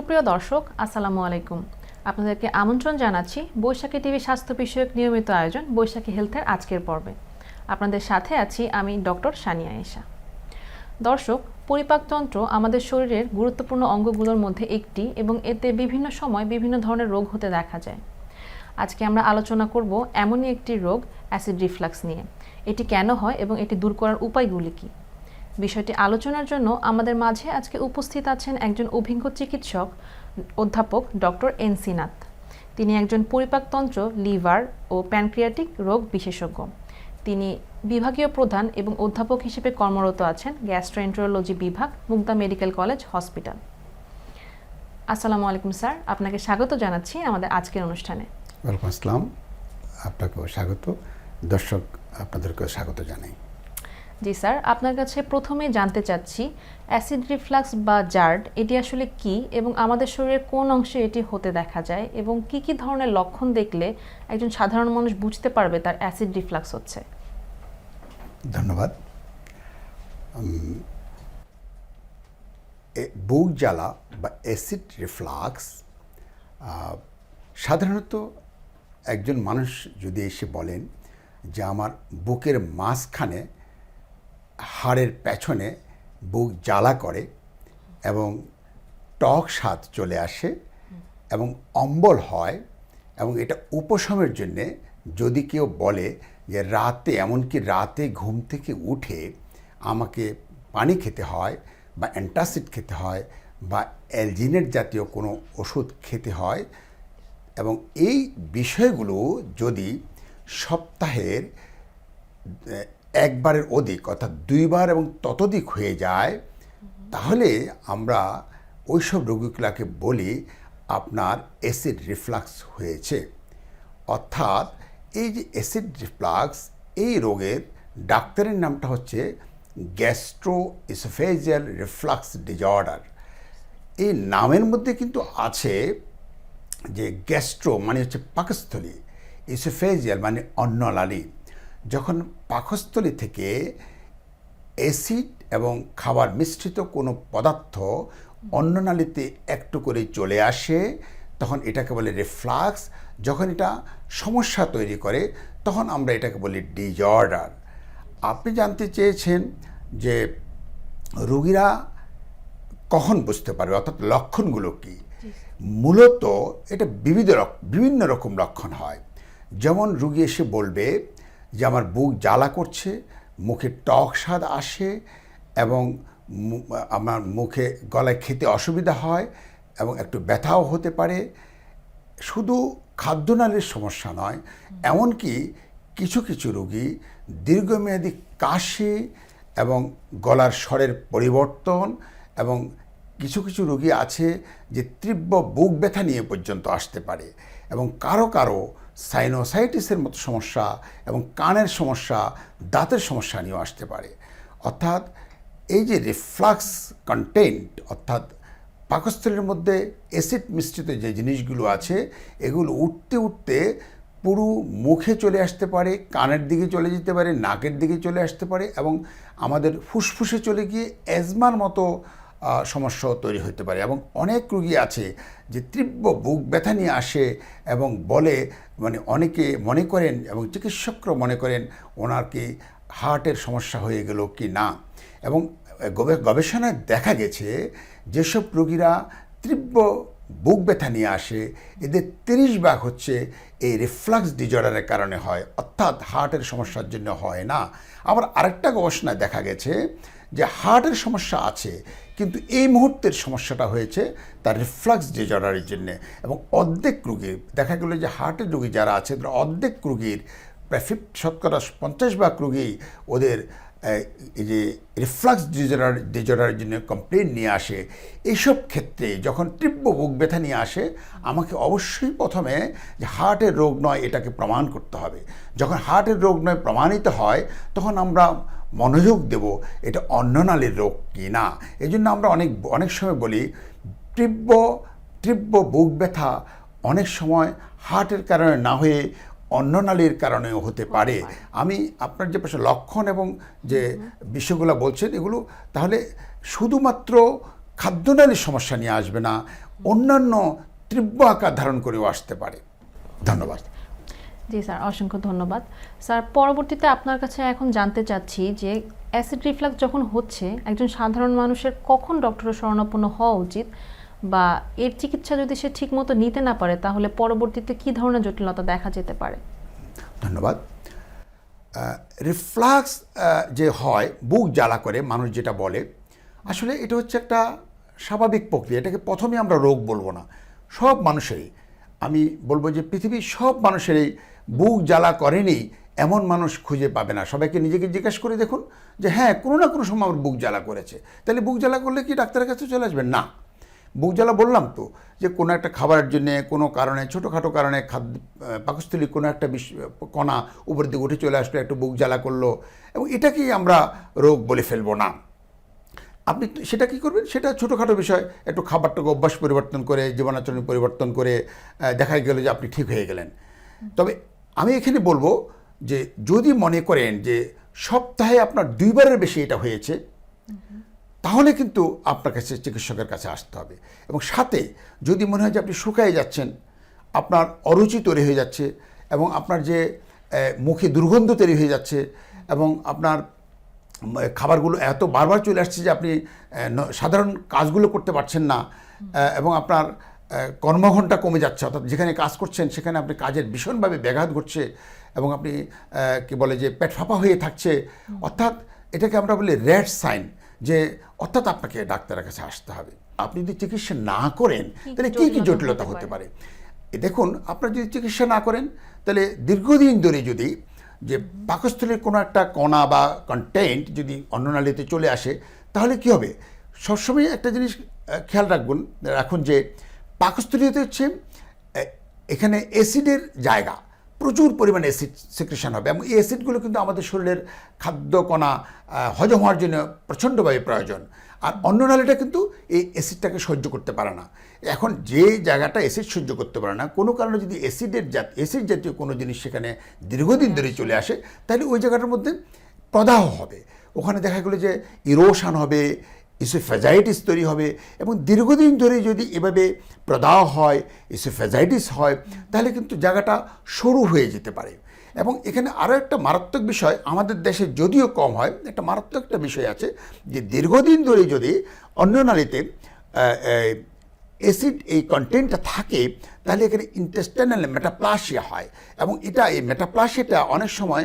সুপ্রিয় দর্শক, আসসালামু আলাইকুম। আপনাদেরকে আমন্ত্রণ জানাচ্ছি বৈশাখী টিভি স্বাস্থ্য বিষয়ক নিয়মিত আয়োজন বৈশাখী হেলথের আজকের পর্বে। আপনাদের সাথে আছি আমি ডক্টর সানিয়া এশা। দর্শক পরিপাকতন্ত্র আমাদের শরীরের গুরুত্বপূর্ণ অঙ্গগুলোর মধ্যে একটি এবং এতে বিভিন্ন সময় বিভিন্ন ধরনের রোগ হতে দেখা যায়। আজকে আমরা আলোচনা করব এমনই একটি রোগ, অ্যাসিড রিফ্লাক্স নিয়ে। এটি কেন হয় এবং এটি দূর করার উপায়গুলি কী? বিষয়টি আলোচনার জন্য আমাদের মাঝে আজকে উপস্থিত আছেন একজন অভিজ্ঞ চিকিৎসক, অধ্যাপক ডক্টর এন সিনাথ তিনি একজন পরিপাকতন্ত্র, লিভার ও প্যানক্রিয়াটিক রোগ বিশেষজ্ঞ। তিনি বিভাগীয় প্রধান এবং অধ্যাপক হিসেবে কর্মরত আছেন গ্যাস্ট্রোএন্টারোলজি বিভাগ মুগদা মেডিকেল কলেজ, হসপিটাল। আসসালামু আলাইকুম স্যার, আপনাকে স্বাগত জানাচ্ছি আমাদের আজকের অনুষ্ঠানে। ওয়েলকাম আসসালাম, আপনাকেও স্বাগত। দর্শক, আপনাদেরকেও স্বাগত জানাই। জি স্যার, আপনার কাছে প্রথমে জানতে চাচ্ছি, অ্যাসিড রিফ্লাক্স বা জার্ড, এটি আসলে কি এবং আমাদের শরীরের কোন অংশে এটি হতে দেখা যায় এবং কি কি ধরনের লক্ষণ দেখলে একজন সাধারণ মানুষ বুঝতে পারবে তার অ্যাসিড রিফ্লাক্স হচ্ছে? ধন্যবাদ। বুক জ্বালা বা অ্যাসিড রিফ্লাক্স সাধারণত একজন মানুষ যদি এসে বলেন যে আমার বুকের মাঝখানে হাড়ের পেছনে বুক জ্বালা করে এবং টক স্বাদ চলে আসে এবং অম্বল হয় এবং এটা উপশমের জন্যে যদি কেউ বলে যে রাতে, এমনকি রাতে ঘুম থেকে উঠে আমাকে পানি খেতে হয় বা অ্যান্টাসিড খেতে হয় বা অ্যালজিনেট জাতীয় কোনো ওষুধ খেতে হয় এবং এই বিষয়গুলো যদি সপ্তাহের একবারের অধিক, অর্থাৎ দুইবার এবং ততোধিক হয়ে যায়, তাহলে আমরা ওইসব রোগীগুলোকে বলি আপনার অ্যাসিড রিফ্লাক্স হয়েছে। অর্থাৎ এই যে অ্যাসিড রিফ্লাক্স, এই রোগের ডাক্তারের নামটা হচ্ছে গ্যাস্ট্রো ইসোফেজিয়াল রিফ্লাক্স ডিজঅর্ডার এই নামের মধ্যে কিন্তু আছে যে গ্যাস্ট্রো মানে হচ্ছে পাকস্থলী ইসোফেজিয়াল মানে অন্নলালী। যখন পাকস্থলী থেকে অ্যাসিড এবং খাবার মিশ্রিত কোনো পদার্থ অন্য অন্ননালীতে একটু করে চলে আসে তখন এটাকে বলে রিফ্লাক্স। যখন এটা সমস্যা তৈরি করে তখন আমরা এটাকে বলি ডিজঅর্ডার আপনি জানতে চেয়েছেন যে রুগীরা কখন বুঝতে পারবে অর্থাৎ লক্ষণগুলো কি? মূলত এটা বিবিধ বিভিন্ন রকম লক্ষণ হয়। যেমন রুগী এসে বলবে যে আমার বুক জ্বালা করছে, মুখে টক স্বাদ আসে এবং আমার মুখে গলায় খেতে অসুবিধা হয় এবং একটু ব্যথাও হতে পারে। শুধু খাদ্যনালীর সমস্যা নয়, এমনকি কিছু কিছু রোগী দীর্ঘমেয়াদী কাশি এবং গলার স্বরের পরিবর্তন এবং কিছু কিছু রোগী আছে যে তীব্র বুক ব্যথা নিয়ে পর্যন্ত আসতে পারে এবং কারও কারও সাইনোসাইটিসের মতো সমস্যা এবং কানের সমস্যা, দাঁতের সমস্যা নিয়েও আসতে পারে। অর্থাৎ এই যে রিফ্লাক্স কন্টেন্ট, অর্থাৎ পাকস্থলীর মধ্যে অ্যাসিড মিশ্রিত যে জিনিসগুলো আছে, এগুলো উঠতে উঠতে পুরো মুখে চলে আসতে পারে, কানের দিকে চলে যেতে পারে, নাকের দিকে চলে আসতে পারে এবং আমাদের ফুসফুসে চলে গিয়ে অ্যাজমার মতো সমস্যাও তৈরি হতে পারে। এবং অনেক রুগী আছে যে তীব্র বুক ব্যথা নিয়ে আসে এবং বলে মানে অনেকে মনে করেন এবং চিকিৎসকরা মনে করেন ওনার কি হার্টের সমস্যা হয়ে গেল কি না। এবং গবেষণায় দেখা গেছে যেসব রোগীরা তীব্র বুক ব্যথা নিয়ে আসে, এদের তিরিশ ভাগ হচ্ছে এই রিফ্লাক্স ডিজর্ডারের কারণে হয়, অর্থাৎ হার্টের সমস্যার জন্য হয় না। আবার আরেকটা গবেষণায় দেখা গেছে যে হার্টের সমস্যা আছে, কিন্তু এই মুহূর্তের সমস্যাটা হয়েছে তার রিফ্লাক্স ডিজর্ডারের জন্যে এবং অর্ধেক রুগী দেখা গেলো যে হার্টের রুগী যারা আছে তারা অর্ধেক রুগীর প্রায় ফিফ, শতকরা পঞ্চাশ ভাগ রুগী ওদের এই যে রিফ্লাক্স ডিজর্ডার ডিজর্ডারের জন্য কমপ্লেন নিয়ে আসে। এইসব ক্ষেত্রে যখন তীব্র বুক ব্যথা নিয়ে আসে, আমাকে অবশ্যই প্রথমে যে হার্টের রোগ নয় এটাকে প্রমাণ করতে হবে। যখন হার্টের রোগ নয় প্রমাণিত হয়, তখন আমরা মনোযোগ দেব এটা অন্ননালীর রোগ কি না? এই জন্য আমরা অনেক অনেক সময় বলি তীব্র তীব্র বুক ব্যথা অনেক সময় হার্টের কারণে না হয়ে অন্ননালীর কারণেও হতে পারে। আমি আপনার যে পাশে লক্ষণ এবং যে বিষয়গুলো বলছেন এগুলো তাহলে শুধুমাত্র খাদ্যনালীর সমস্যা নিয়ে আসবে না অন্যান্য তীব্র আকার ধারণ করেও আসতে পারে। ধন্যবাদ। জি স্যার, অসংখ্য ধন্যবাদ। স্যার, পরবর্তীতে আপনার কাছে এখন জানতে চাচ্ছি যে অ্যাসিড রিফ্লাক্স যখন হচ্ছে, একজন সাধারণ মানুষের কখন ডক্টরের শরণাপন্ন হওয়া উচিত বা এর চিকিৎসা যদি সে ঠিকমতো নিতে না পারে, তাহলে পরবর্তীতে কী ধরনের জটিলতা দেখা যেতে পারে? ধন্যবাদ। রিফ্লাক্স যে হয়, বুক জ্বালা করে, মানুষ যেটা বলে, আসলে এটা হচ্ছে একটা স্বাভাবিক প্রক্রিয়া। এটাকে প্রথমে আমরা রোগ বলব না। সব মানুষেরই। আমি বলব যে পৃথিবীর সব মানুষেরই বুক জ্বালা করেনি, এমন মানুষ খুঁজে পাবে না। সবাইকে নিজেকে জিজ্ঞেস করে দেখুন যে হ্যাঁ কোনো না কোনো সময় আমার বুক জ্বালা করেছে। তাহলে বুক জ্বালা করলে কি ডাক্তারের কাছে চলে আসবেন? না। বুক জ্বালা বললাম তো যে কোনো একটা খাবারের জন্যে, কোনো কারণে, ছোটোখাটো কারণে খাদ্য পাকস্থলী কোনো একটা বিষ কণা উপর দিকে উঠে চলে আসলো, একটু বুক জ্বালা করল। এবং এটাকেই আমরা রোগ বলে ফেলব না। আপনি সেটা কি করবেন? সেটা ছোটোখাটো বিষয়। একটু খাবারটাকে অভ্যাস পরিবর্তন করে, জীবনাচরণ পরিবর্তন করে দেখা গেল যে আপনি ঠিক হয়ে গেলেন। তবে আমি এখানে বলব যে যদি মনে করেন যে সপ্তাহে আপনার দুইবারের বেশি এটা হয়েছে, তাহলে কিন্তু আপনার কাছে চিকিৎসকের কাছে আসতে হবে। এবং সাথে যদি মনে হয় যে আপনি শুকায় যাচ্ছেন, আপনার অরুচি তৈরি হয়ে যাচ্ছে এবং আপনার যে মুখে দুর্গন্ধ তৈরি হয়ে যাচ্ছে এবং আপনার খাবারগুলো এত বারবার চলে আসছে যে আপনি সাধারণ কাজগুলো করতে পারছেন না এবং আপনার কর্মঘণ্টা কমে যাচ্ছে। অর্থাৎ যেখানে কাজ করছেন সেখানে আপনি কাজের ভীষণভাবে ব্যাঘাত ঘটছে এবং আপনি কি বলে যে পেট ফাঁপা হয়ে থাকছে। অর্থাৎ এটাকে আমরা বলি রেড সাইন যে অর্থাৎ আপনাকে ডাক্তারের কাছে আসতে হবে। আপনি যদি চিকিৎসা না করেন তাহলে কী কী জটিলতা হতে পারে? দেখুন আপনার যদি চিকিৎসা না করেন তাহলে দীর্ঘদিন ধরে যদি যে পাকস্থলীর কোনো একটা কণা বা কন্টেন্ট যদি অন্ননালীতে চলে আসে, তাহলে কি হবে? সবসময় একটা জিনিস খেয়াল রাখবেন, রাখুন যে পাকস্থলীতে হচ্ছে এখানে অ্যাসিডের জায়গা। প্রচুর পরিমাণে অ্যাসিড সিক্রেশন হবে এবং এই অ্যাসিডগুলো কিন্তু আমাদের শরীরের খাদ্য কণা হজম হওয়ার জন্য প্রচণ্ডভাবে প্রয়োজন। আর অন্য নালীটা কিন্তু এই অ্যাসিডটাকে সহ্য করতে পারে না। এখন যে জায়গাটা অ্যাসিড সহ্য করতে পারে না, কোনো কারণে যদি অ্যাসিডের জাত অ্যাসিড জাতীয় কোনো জিনিস সেখানে দীর্ঘদিন ধরে চলে আসে, তাহলে ওই জায়গাটার মধ্যে প্রদাহ হবে। ওখানে দেখা গেলো যে ইরোশান হবে ইসোফেজাইটিস তৈরি হবে এবং দীর্ঘদিন ধরে যদি এভাবে প্রদাহ হয় ইসোফেজাইটিস হয়, তাহলে কিন্তু জায়গাটা সরু হয়ে যেতে পারে। এবং এখানে আরও একটা মারাত্মক বিষয় আমাদের দেশে যদিও কম হয়, একটা মারাত্মক একটা বিষয় আছে যে দীর্ঘদিন ধরে যদি অন্য নারীতে অ্যাসিড এই কন্টেন্টটা থাকে, তাহলে এখানে ইন্টেস্টাইনাল মেটাপ্লাসিয়া হয় এবং এটা, এই মেটাপ্লাসিয়াটা অনেক সময়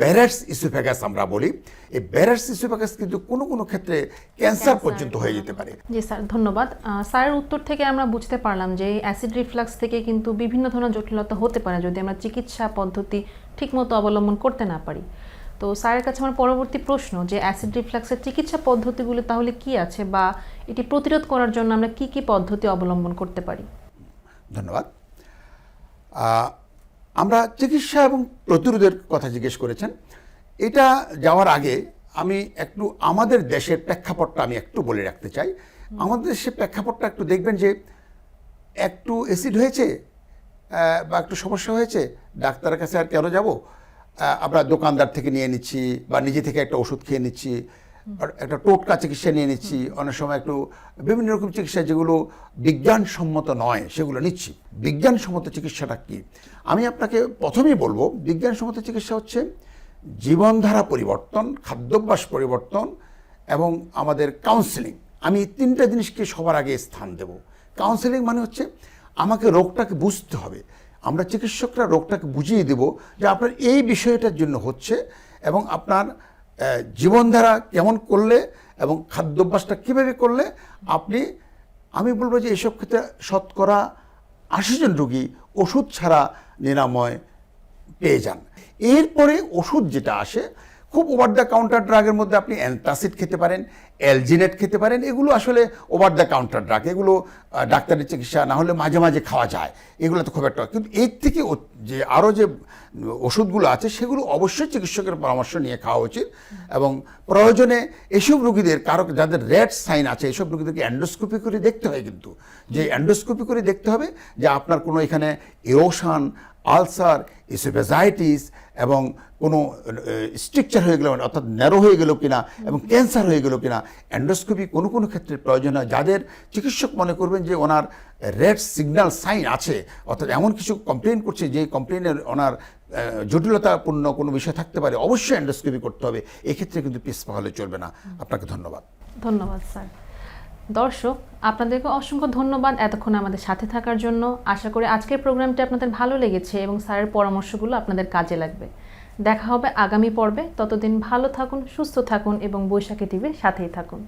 ব্যারার্স ইসোফেগাস আমরা বলি। এই ব্যারার্স ইসোফেগাস কিন্তু কোনো কোনো ক্ষেত্রে ক্যান্সার পর্যন্ত হয়ে যেতে পারে। জি স্যার ধন্যবাদ। স্যারের উত্তর থেকে আমরা বুঝতে পারলাম যে অ্যাসিড রিফ্লাক্স থেকে কিন্তু বিভিন্ন ধরনের জটিলতা হতে পারে যদি আমরা চিকিৎসা পদ্ধতি ঠিকমতো অবলম্বন করতে না পারি। তো স্যারের কাছে আমার পরবর্তী প্রশ্ন যে অ্যাসিড রিফ্লাক্সের চিকিৎসা পদ্ধতিগুলো তাহলে কি আছে বা এটি প্রতিরোধ করার জন্য আমরা কি কি পদ্ধতি অবলম্বন করতে পারি? ধন্যবাদ। আমরা চিকিৎসা এবং প্রতিরোধের কথা জিজ্ঞেস করেছেন। এটা যাওয়ার আগে আমি একটু আমাদের দেশের প্রেক্ষাপটটা আমি একটু বলে রাখতে চাই। আমাদের দেশের প্রেক্ষাপটটা একটু দেখবেন যে একটু অ্যাসিড হয়েছে বা একটু সমস্যা হয়েছে, ডাক্তারের কাছে আর কেন যাব? আমরা দোকানদার থেকে নিয়ে নিচ্ছি বা নিজে থেকে একটা ওষুধ খেয়ে নিচ্ছি। একটা টোটকা চিকিৎসা নিয়ে নিচ্ছি। অনেক সময় একটু বিভিন্ন রকম চিকিৎসা যেগুলো বিজ্ঞানসম্মত নয়, সেগুলো নিচ্ছি। বিজ্ঞানসম্মত চিকিৎসাটা কি? আমি আপনাকে প্রথমেই বলব, বিজ্ঞানসম্মত চিকিৎসা হচ্ছে জীবনধারা পরিবর্তন, খাদ্যাভ্যাস পরিবর্তন এবং আমাদের কাউন্সেলিং আমি এই তিনটা জিনিসকে সবার আগে স্থান দেব। কাউন্সেলিং মানে হচ্ছে আমাকে রোগটাকে বুঝতে হবে। আমরা চিকিৎসকরা রোগটাকে বুঝিয়ে দেব যে আপনার এই বিষয়টার জন্য হচ্ছে এবং আপনার জীবনধারা কেমন করলে এবং খাদ্যাভ্যাসটা কীভাবে করলে আপনি, আমি বলব যে এসব ক্ষেত্রে শতকরা আশি জন রুগী ওষুধ ছাড়া নিরাময় পেয়ে যান। এরপরে ওষুধ যেটা আসে খুব ওভার দ্য কাউন্টার ড্রাগের মধ্যে আপনি অ্যান্টাসিড খেতে পারেন অ্যালজিনেট খেতে পারেন, এগুলো আসলে ওভার দ্য কাউন্টার ড্রাগ এগুলো ডাক্তারের চিকিৎসা না হলে মাঝে মাঝে খাওয়া যায়, এগুলো তো খুব একটা কিন্তু এর থেকে যে আরও যে ওষুধগুলো আছে, সেগুলো অবশ্যই চিকিৎসকের পরামর্শ নিয়ে খাওয়া উচিত এবং প্রয়োজনে এসব রুগীদের কারও, যাদের রেড সাইন আছে, এসব রোগীদেরকে অ্যান্ডোস্কোপি করে দেখতে হয় কিন্তু। যে অ্যান্ডোস্কোপি করে দেখতে হবে যে আপনার কোনো এখানে ইরোশন আলসার ইসোভেজাইটিস এবং কোনো স্ট্রিকচার হয়ে গেল, অর্থাৎ ন্যারো হয়ে গেল কিনা এবং ক্যান্সার হয়ে গেল কিনা অ্যান্ডোস্কোপি কোনো কোনো ক্ষেত্রে প্রয়োজন হয় যাদের চিকিৎসক মনে করবেন যে ওনার রেড সিগন্যাল সাইন আছে, অর্থাৎ এমন কিছু কমপ্লেন করছে যে কমপ্লেনের ওনার জটিলতাপূর্ণ কোনো বিষয় থাকতে পারে, অবশ্যই অ্যান্ডোস্কোপি করতে হবে। এক্ষেত্রে কিন্তু পিসপা হলে চলবে না। আপনাকে ধন্যবাদ। ধন্যবাদ, স্যার। দর্শক, আপনাদেরকে অসংখ্য ধন্যবাদ এতক্ষণ আমাদের সাথে থাকার জন্য। আশা করি আজকের প্রোগ্রামটি আপনাদের ভালো লেগেছে এবং স্যারের পরামর্শগুলো আপনাদের কাজে লাগবে। দেখা হবে আগামী পর্বে। ততদিন ভালো থাকুন, সুস্থ থাকুন এবং বৈশাখী টিভির সাথেই থাকুন।